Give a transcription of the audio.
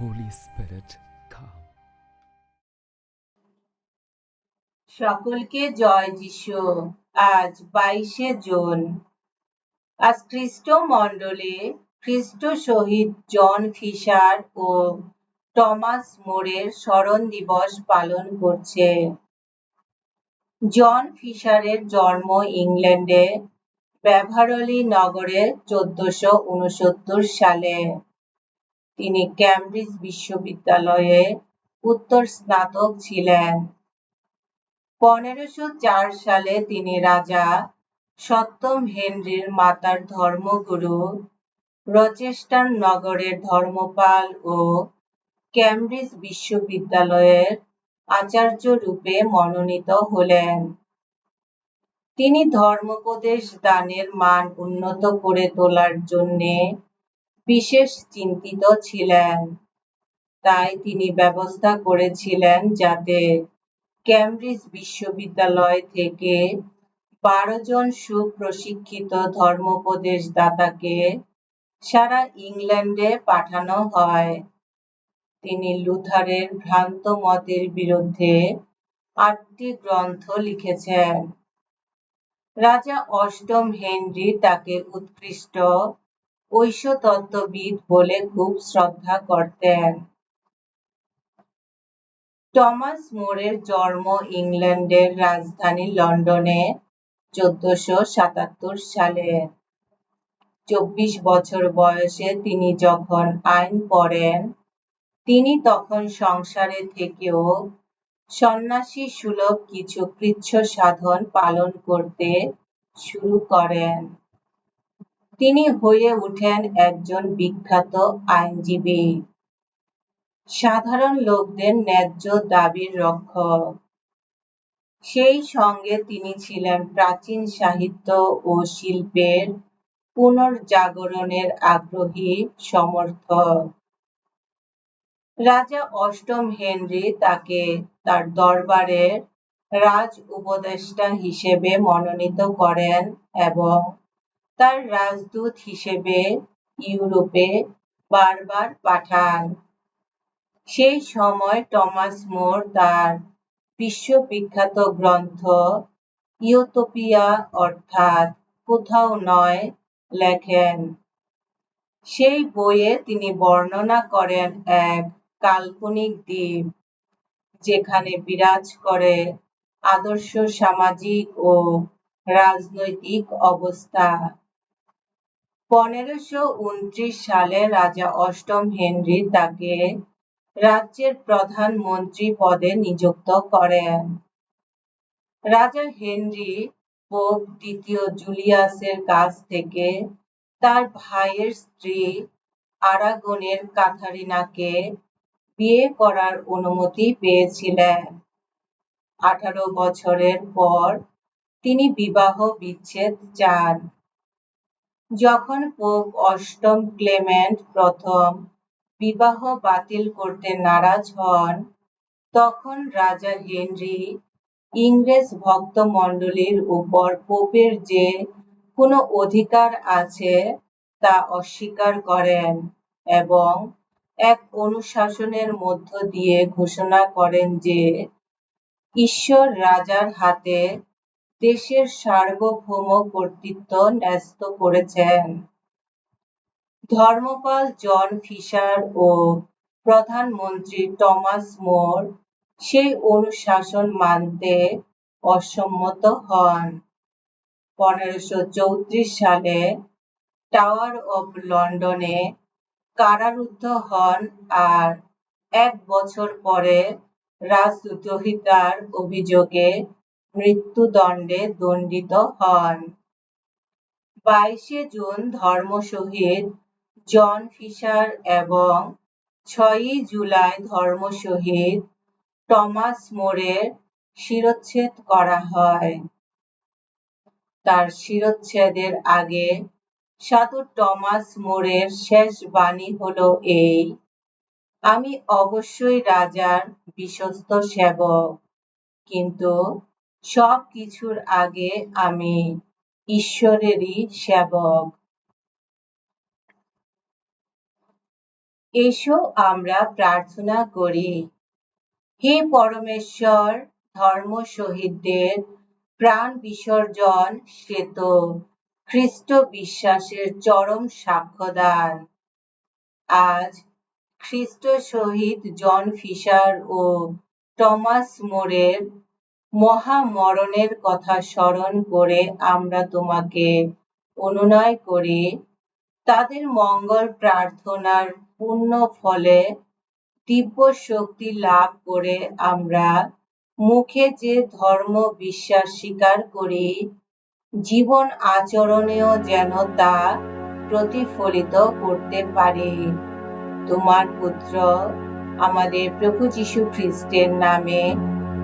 Holy Spirit, come. সকলকে জয় যিশু। আজ বাইশে জুন। আজ খ্রিস্ট মণ্ডলে খ্রিস্ট শহীদ জন ফিশার ও টমাস মোরের স্মরণ দিবস পালন করছে। জন ফিশারের জন্ম ইংল্যান্ডে ব্যাভারলি নগরে চোদ্দশো সালে। তিনি ক্যামব্রিজ বিশ্ববিদ্যালয়ে উত্তর স্নাতক ছিলেন। পনেরোশো সালে তিনি রাজা সপ্তম হেনরির মাতার ধর্মগুরু রচেস্টার নগরের ধর্মপাল ও ক্যামব্রিজ বিশ্ববিদ্যালয়ের আচার্য রূপে মনোনীত হলেন। তিনি ধর্মোপদেশ দানের মান উন্নত করে তোলার জন্যে বিশেষ চিন্তিত ছিলেন। তাই তিনি ব্যবস্থা করেছিলেন যাতে ক্যামব্রিজ বিশ্ববিদ্যালয় থেকে বারো জন সুপ্রশিক্ষিত ধর্মোপদেশ দাতাকে সারা ইংল্যান্ডে পাঠানো হয়। তিনি লুথারের ভ্রান্ত মতের বিরুদ্ধে আটটি গ্রন্থ লিখেছেন। রাজা অষ্টম হেনরি তাকে উৎকৃষ্ট ঐশ্বতত্ত্ববিদ বলে খুব শ্রদ্ধা করতেন। টমাস মোরের জন্ম ইংল্যান্ডের রাজধানী লন্ডনে চোদ্দশো সাতাত্তর সালে। চব্বিশ বছর বয়সে তিনি যখন আইন পড়েন, তিনি তখন সংসারে থেকেও সন্ন্যাসী সুলভ কিছু কৃচ্ছ সাধন পালন করতে শুরু করেন। তিনি হয়ে ওঠেন একজন বিখ্যাত আইনজীবী। সাধারণ লোকদের ন্যায্য দাবির রক্ষক। সেই সঙ্গে তিনি ছিলেন প্রাচীন সাহিত্য ও শিল্পের পুনর্জাগরণের আগ্রহী সমর্থক। রাজা অষ্টম হেনরি তাকে তার দরবারের রাজ উপদেষ্টা হিসেবে মনোনীত করেন এবং তার রাজদূত হিসেবে ইউরোপে বারবার পাঠান। সেই সময় টমাস মোর তার বিশ্ববিখ্যাত গ্রন্থ ইউটোপিয়া অর্থাৎ কোথাও নয় লেখেন। সেই বইয়ে তিনি বর্ণনা করেন এক কাল্পনিক দ্বীপ যেখানে বিরাজ করে আদর্শ সামাজিক ও রাজনৈতিক অবস্থা। পনেরোশো উনত্রিশ সালে রাজা অষ্টম হেনরি তাকে রাজ্যের প্রধানমন্ত্রী পদে নিযুক্ত করেন। রাজা হেনরি পোপ দ্বিতীয় জুলিয়াসের কাছ থেকে তার ভাইয়ের স্ত্রী আরাগনের কাথারিনাকে বিয়ে করার অনুমতি পেয়েছিলেন। আঠারো বছরের পর তিনি বিবাহ বিচ্ছেদ চান। যখন পোপ অষ্টম ক্লেমেন্ট প্রথম বিবাহ বাতিল করতে নারাজ হন, তখন রাজা হেনরি ইংরেজ ভক্তমণ্ডলীর উপর পোপের যে কোনো অধিকার আছে তা অস্বীকার করেন এবং এক অনুশাসনের মধ্য দিয়ে ঘোষণা করেন যে ঈশ্বর রাজার হাতে দেশের সার্বভৌম কর্তৃত্ব ন্যস্ত করেছেন। ধর্মপাল জন ফিশার ও প্রধানমন্ত্রী টমাস মোর সেই অনুশাসন মানতে অসম্মত হন। পনেরোশো চৌত্রিশ সালে টাওয়ার অব লন্ডনে কারারুদ্ধ হন আর এক বছর পরে রাজদ্রোহিতার অভিযোগে মৃত্যুদণ্ডে দণ্ডিত হন। বাইশে জুন ধর্ম শহীদ জন ফিশার এবং ছয়ই জুলাই ধর্ম শহীদ টমাস মোরের শিরচ্ছেদ করা হয়। তার শিরচ্ছেদের আগে সাধু টমাস মোরের শেষ বাণী হলো এই, আমি অবশ্যই রাজার বিশ্বস্ত সেবক, কিন্তু সব কিছুর আগে আমি ঈশ্বরেরই সেবক। এসো আমরা প্রার্থনা করি। হে পরমেশ্বর ধর্ম শহীদদের প্রাণ বিসর্জন সে তো খ্রিস্ট বিশ্বাসের চরম সাক্ষ্যদান। আজ খ্রিস্ট শহীদ জন ফিশার ও টমাস মোরের মহামরণের কথা স্মরণ করে আমরা তোমাকে অনুনয় করি। তাদের মঙ্গল প্রার্থনার পূর্ণ ফলে দিব্য শক্তি লাভ করে আমরা মুখে যে ধর্ম বিশ্বাস স্বীকার করি, জীবন আচরণেও যেন তা প্রতিফলিত করতে পারি। তোমার পুত্র আমাদের প্রভু যীশু খ্রিস্টের নামে